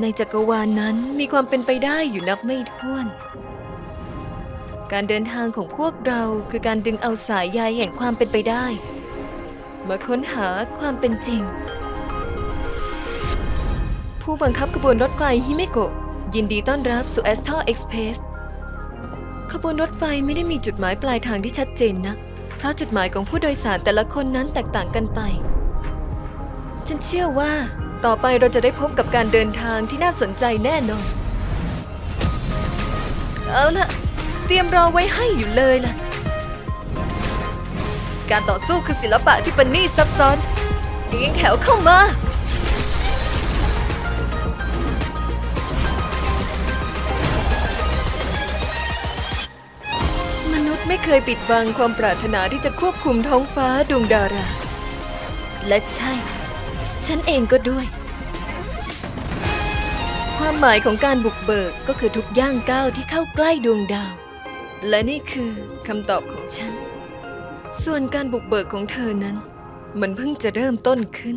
ในจักรวาลนั้นมีความเป็นไปได้อยู่นับไม่ถ้วน การเดินทางของพวกเราคือการดึงเอาสายใยแห่งความเป็นไปได้ มาค้นหาความเป็นจริง ผู้บังคับขบวนรถไฟฮิเมโกะยินดีต้อนรับสู่แอสทอเอ็กซ์เพสขบวนรถไฟไม่ได้มีจุดหมายปลายทางที่ชัดเจนนะเพราะจุดหมายของผู้โดยสารแต่ละคนนั้นแตกต่างกันไป ฉันเชื่อว่า ต่อไปเราจะได้พบกับการเดินทางที่น่าสนใจแน่นอน เอาล่ะเตรียมรอไว้ให้อยู่เลยล่ะ การต่อสู้คือศิลปะที่ประณีตซับซ้อนเรียงแถวเข้ามามนุษย์ไม่เคยปิดบังความปรารถนาที่จะควบคุมท้องฟ้าดวงดารา และใช่ ฉันเองก็ด้วย ความหมายของการบุกเบิกก็คือทุกย่างก้าวที่เข้าใกล้ดวงดาว และนี่คือคำตอบของฉัน ส่วนการบุกเบิกของเธอนั้น มันเพิ่งจะเริ่มต้นขึ้น